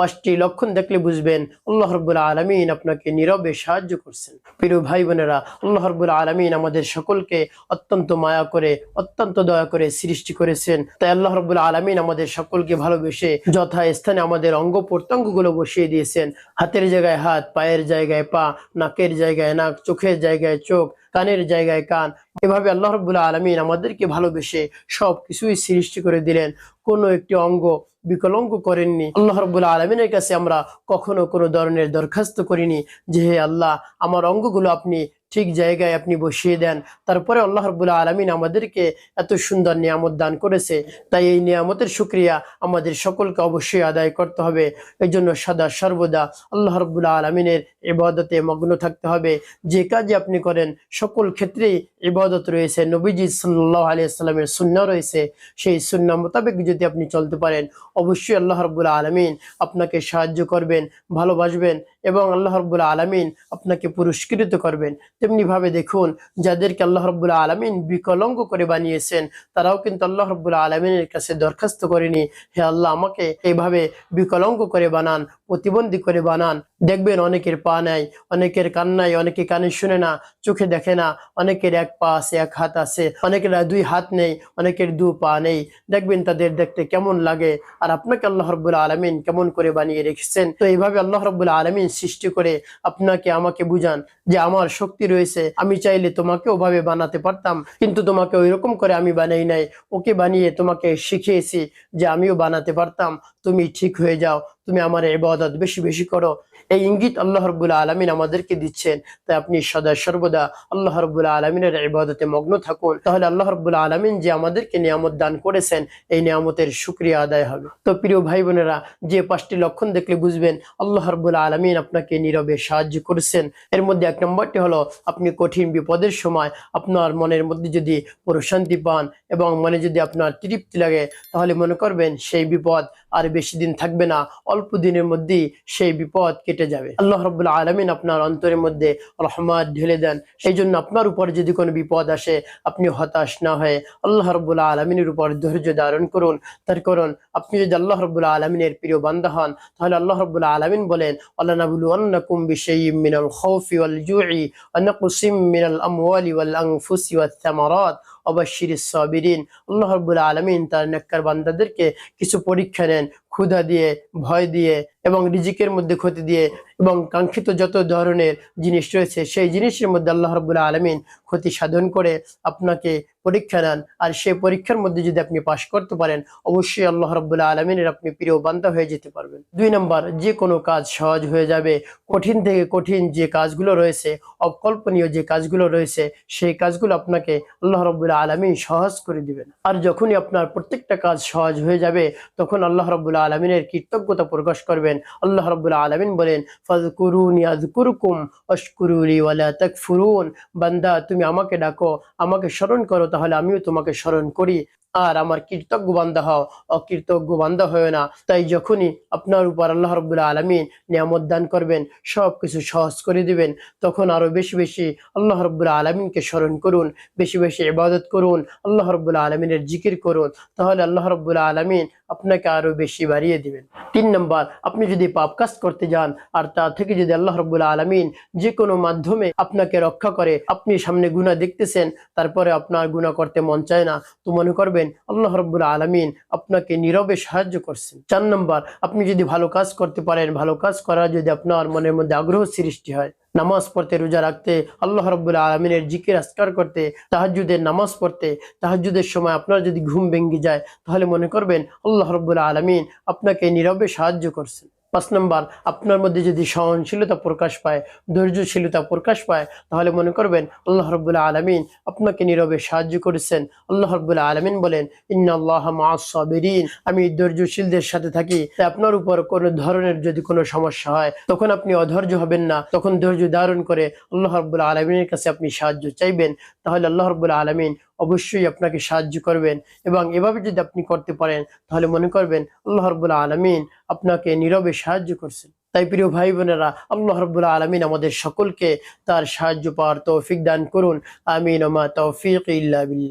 পাঁচটি লক্ষণ দেখলে বুঝবেন আল্লাহ রব্বুল আলমিন আপনাকে নীরবে সাহায্য করছেন। প্রিয় ভাই বোনেরা, আল্লাহ রব্বুল আলমিন আমাদের সকলকে অত্যন্ত মায়া করে, অত্যন্ত দয়া করে সৃষ্টি করেছেন। তাই আল্লাহ রব্বুল আলমিন আমাদের সকলকে ভালোবেসে যথা স্থানে আমাদের অঙ্গ প্রত্যঙ্গগুলো বসিয়ে দিয়েছেন। হাতের জায়গায় হাত, পায়ের জায়গায় পা, নাকের জায়গায় নাক, চোখের জায়গায় চোখ, কানের জায়গায় কান। এভাবে আল্লাহ রব্বুল্লাহ আলমিন আমাদেরকে ভালোবেসে সব কিছুই সৃষ্টি করে দিলেন। কোনো একটি অঙ্গ বিকলঙ্গ করেননি। আল্লাহ রব্বুল্লাহ আলমিনের কাছে আমরা কখনো কোনো ধরনের দরখাস্ত করিনি যে, হে আল্লাহ, আমার অঙ্গগুলো আপনি ঠিক জায়গায় আপনি বসিয়ে দেন। তারপরে আল্লাহ রব্বুল্লাহ আলমিন আমাদেরকে এত সুন্দর নিয়ামত দান করেছে। তাই এই নিয়ামতের সুক্রিয়া আমাদের সকলকে অবশ্যই আদায় করতে হবে। এই জন্য সদা সর্বদা আল্লাহ রব্বুল্লাহ আলমিনের ইবাদতে মগ্ন থাকতে হবে। যে কাজে আপনি করেন, সকল ক্ষেত্রেই ইবাদত রয়েছে। নবীজি সাল্লাহ আলিয়াল্লামের শূন্য রয়েছে। সেই শূন্য মোতাবেক যদি আপনি চলতে পারেন, অবশ্যই আল্লাহ রব্বুল্লাহ আলমিন আপনাকে সাহায্য করবেন, ভালোবাসবেন এবং আল্লাহ রব্বুল্লাহ আলমিন আপনাকে পুরস্কৃত করবেন। তেমনি ভাবে দেখুন, যাদেরকে আল্লাহ রব্বুল্লাহ আলমিন বিকলঙ্গ করে বানিয়েছেন, তারাও কিন্তু আল্লাহ রব্বুল্লাহ আলমিনের কাছে দরখাস্ত করেনি, হে আল্লাহ আমাকে এইভাবে বিকলঙ্গ করে বানান, প্রতিবন্ধী করে বানান দেখবেন অনেকের পা নাই, অনেকের কান নাই, অনেকে কানে শুনে না, চোখে দেখে না, অনেকের এক পা আছে, এক হাত আছে, অনেকের দুই হাত নেই, অনেকের দু পা নেই। দেখবেন তাদের দেখতে কেমন লাগে, আর আপনাকে আল্লাহ রব্বুল্লাহ আলমিন কেমন করে বানিয়ে রেখেছেন? তো এইভাবে আল্লাহ রব্বুল্লাহ আলমিন সৃষ্টি করে আপনাকে, আমাকে বুঝান যে আমার শক্তি রয়েছে, আমি চাইলে তোমাকে ওভাবে বানাতে পারতাম, কিন্তু তোমাকে ওই রকম করে আমি বানাই নাই। ওকে বানিয়ে তোমাকে শিখিয়েছি যে আমিও বানাতে পারতাম। তুমি ঠিক হয়ে যাও, তুমি আমার ইবাদত বেশি বেশি করো এই ইঙ্গিত আল্লাহ রব্বুল্লাহ আলমিন আমাদেরকে দিচ্ছেন। তাই আপনি সদা সর্বদা আল্লাহ রব্বুল্লাহ আলমিনের ইবাদতে মগ্ন থাকুন। তাহলে আল্লাহ রব্বুল্লাহ আলমিন যে আমাদেরকে নিয়ামত দান করেছেন, এই নিয়ামতের সুক্রিয়া আদায় হবে। তো প্রিয় ভাই বোনেরা যে পাঁচটি লক্ষণ দেখলে বুঝবেন, আল্লাহ রব্বুল্লাহ আলমিন আপনাকে নীরবে সাহায্য করেছেন। এর মধ্যে এক নম্বরটি হলো, আপনি কঠিন বিপদের সময় আপনার মনের মধ্যে যদি প্রশান্তি পান এবং মনে যদি আপনার তৃপ্তি লাগে, তাহলে মনে করবেন সেই বিপদ আর বেশি দিন থাকবে না। অল্প দিনের মধ্যেই সেই বিপদ কেটে যাবে। আল্লাহ রব্বুল্লাহ আলমিন আপনার অন্তরের মধ্যে রহমত ঢেলে দেন। সেই জন্য আপনার উপর যদি কোনো বিপদ আসে, আপনি হতাশ না হয়ে আল্লাহ রব্বুল্লাহ আলমিনের উপর ধৈর্য ধারণ করুন। তার করুন আপনি যদি আল্লাহ রব্বুল্লাহ আলমিনের প্রিয় বান্দা হন, তাহলে আল্লাহ রব্বুল্লাহ আলমিন বলেন আল্লাহ নাবুলু আল্লাহ রব্বুল আলমিন তার নেককার বান্দাদেরকে কিছু পরীক্ষা নেন। ক্ষুধা দিয়ে ভয় দিয়ে এবং রিজিকের মধ্যে ক্ষতি দিয়ে এবং কাঙ্ক্ষিত যত ধরনের জিনিস রয়েছে, সেই জিনিসের মধ্যে আল্লাহ রব্বুল্লাহ আলমিন ক্ষতি সাধন করে আপনাকে পরীক্ষা নেন আর সেই পরীক্ষার মধ্যে যদি আপনি পাশ করতে পারেন, অবশ্যই আল্লাহ রব্বুল্লাহ আলমিনের আপনি প্রিয় বান্দা হয়ে যেতে পারবেন। দুই নম্বর, যে কোনো কাজ সহজ হয়ে যাবে। কঠিন থেকে কঠিন যে কাজগুলো রয়েছে, অকল্পনীয় যে কাজগুলো রয়েছে, সেই কাজগুলো আপনাকে আল্লাহ রব্বুল্লাহ আলমিন সহজ করে দিবেন। আর যখনই আপনার প্রত্যেকটা কাজ সহজ হয়ে যাবে, তখন আল্লাহ রব্বুল্লাহ আলমিনের কৃতজ্ঞতা প্রকাশ করবেন। আল্লাহ রব্বুল্লাহ আলমিন বলেন ফাজকুরুনি আজকুরকুম অশকুরুলি ওয়ালা তাকফুরুন বান্দা তুমি আমাকে ডাকো আমাকে স্মরণ করো তাহলে আমিও তোমাকে স্মরণ করি আর আমার কৃতজ্ঞ বান্দা হও। অকৃতজ্ঞ বান্দা হয় না। তাই যখনই আপনার উপর আল্লাহ রব্বুল্লাহ আলমিন নিয়ামত দান করবেন সব কিছু সহজ করে দিবেন, তখন আরও বেশি বেশি আল্লাহ রব্বুল্লাহ আলমিনকে স্মরণ করুন, বেশি বেশি ইবাদত করুন, আল্লাহ রব্বুল্লাহ আলমিনের জিকির করুন, তাহলে আল্লাহ রব্বুল্লাহ আলমিন আপনাকে আরও বেশি বাড়িয়ে দিবেন। তিন নম্বর, আপনি যদি পাপ কাজ করতে যান, আর তা থেকে যদি আল্লাহ রব্বুল্লাহ আলমিন যে কোনো মাধ্যমে আপনাকে রক্ষা করে, আপনি সামনে গুণা দেখতেছেন, তারপরে আপনার গুণা করতে মন চায় না, তো মনে করবেন, আল্লাহ রব্বুল আলমিন আপনাকে নীরবে সাহায্য করছেন। চার নম্বর, আপনি যদি ভালো কাজ করতে পারেন, ভালো কাজ করার যদি আপনার মনের মধ্যে আগ্রহ সৃষ্টি হয়, নামাজ পড়তে রোজা রাখতে, আল্লাহ রব্বুল্লাহ আলমিনের জিকির আসকার করতে তাহাজুদের নামাজ পড়তে তাহাজুদের সময় আপনার যদি ঘুম ভেঙ্গে যায়, তাহলে মনে করবেন আল্লাহ রব্বুল্লাহ আলমিন আপনাকে নীরবে সাহায্য করছেন। পাঁচ নম্বর, আপনার মধ্যে যদি সহনশীলতা প্রকাশ পায়, ধৈর্যশীলতা প্রকাশ পায়, তাহলে মনে করবেন আল্লাহ রব্বুল্লাহ আলমিন আপনাকে নীরবে সাহায্য করেছেন। আল্লাহ রব্বুল্লাহ আলমিন বলেন ইন্নআল্লাহ মাসবিরিন আমি ধৈর্যশীলদের সাথে থাকি আপনার উপর কোনো ধরনের যদি কোনো সমস্যা হয়, তখন আপনি অধৈর্য হবেন না। তখন ধৈর্য ধারণ করে আল্লাহ রব্বুল্লাহ আলমিনের কাছে আপনি সাহায্য চাইবেন। তাহলে আল্লাহ রব্বুল্লাহ আলমিন অবশ্যই আপনাকে সাহায্য করবেন এবং এভাবে যদি আপনি করতে পারেন, তাহলে মনে করবেন আল্লাহ রব্বুল্লাহ আলমিন আপনাকে নীরবে সাহায্য করছেন। তাই প্রিয় ভাই বোনেরা, আল্লাহ রব্বুল্লাহ আলমিন আমাদের সকলকে তার সাহায্য পাওয়ার তৌফিক দান করুন। আমিন, ওমা তৌফিক ইল্লা বিল্লাহ।